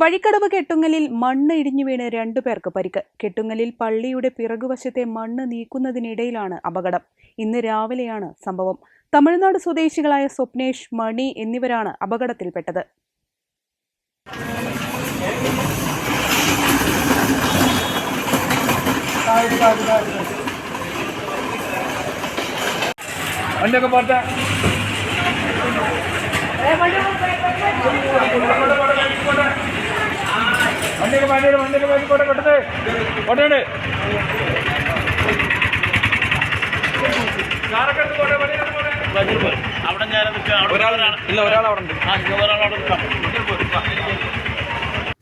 Vazhikkadavu കെട്ടുങ്ങലിൽ മണ്ണ് ഇടിഞ്ഞു വീണ് രണ്ടു പേർക്ക് പരിക്ക്. കെട്ടുങ്ങലിൽ പള്ളിയുടെ പിറകുവശത്തെ മണ്ണ് നീക്കുന്നതിനിടയിലാണ് അപകടം. ഇന്ന് രാവിലെയാണ് സംഭവം. തമിഴ്നാട് സ്വദേശികളായ സ്വപ്നേഷ് മണി എന്നിവരാണ് അപകടത്തിൽപ്പെട്ടത്. വണ്ടിയൊക്കെ പോട്ടെ. വണ്ടിയൊക്കെ വണ്ടിയുടെ വണ്ടിയൊക്കെ പോട്ടെ കൊട്ടത് കൊട്ടയുണ്ട്. ഇല്ല ഒരാൾ അവിടെ ഉണ്ട്.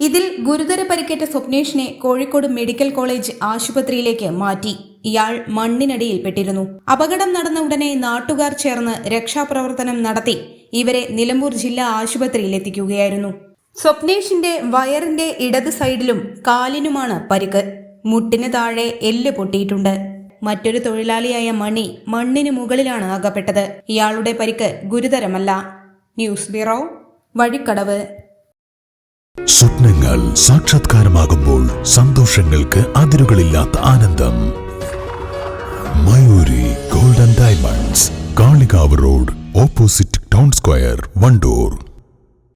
ഇതിൽ ഗുരുതര പരിക്കേറ്റ സ്വപ്നേഷിനെ കോഴിക്കോട് മെഡിക്കൽ കോളേജ് ആശുപത്രിയിലേക്ക് മാറ്റി. ഇയാൾ മണ്ണിനടിയിൽപ്പെട്ടിരുന്നു അപകടം നടന്ന ഉടനെ നാട്ടുകാർ ചേർന്ന് രക്ഷാപ്രവർത്തനം നടത്തി. ഇവരെ നിലമ്പൂർ ജില്ലാ ആശുപത്രിയിൽ എത്തിക്കുകയായിരുന്നു. സ്വപ്നേഷിന്റെ വയറിന്റെ ഇടത് സൈഡിലും കാലിനുമാണ് പരിക്ക്. മുട്ടിന് താഴെ എല്ല് പൊട്ടിയിട്ടുണ്ട്. മറ്റൊരു തൊഴിലാളിയായ മണി മണ്ണിന് മുകളിലാണ് അകപ്പെട്ടത്. ഇയാളുടെ പരിക്ക് ഗുരുതരമല്ല. News bureau Vazhikkadavu. സ്വപ്നങ്ങൾ സാക്ഷാത്കാരമാകുമ്പോൾ സന്തോഷങ്ങൾക്ക് അതിരുകളില്ലാത്ത ആനന്ദം. Mayuri golden diamonds Kalikavu road opposite town square Wandoor.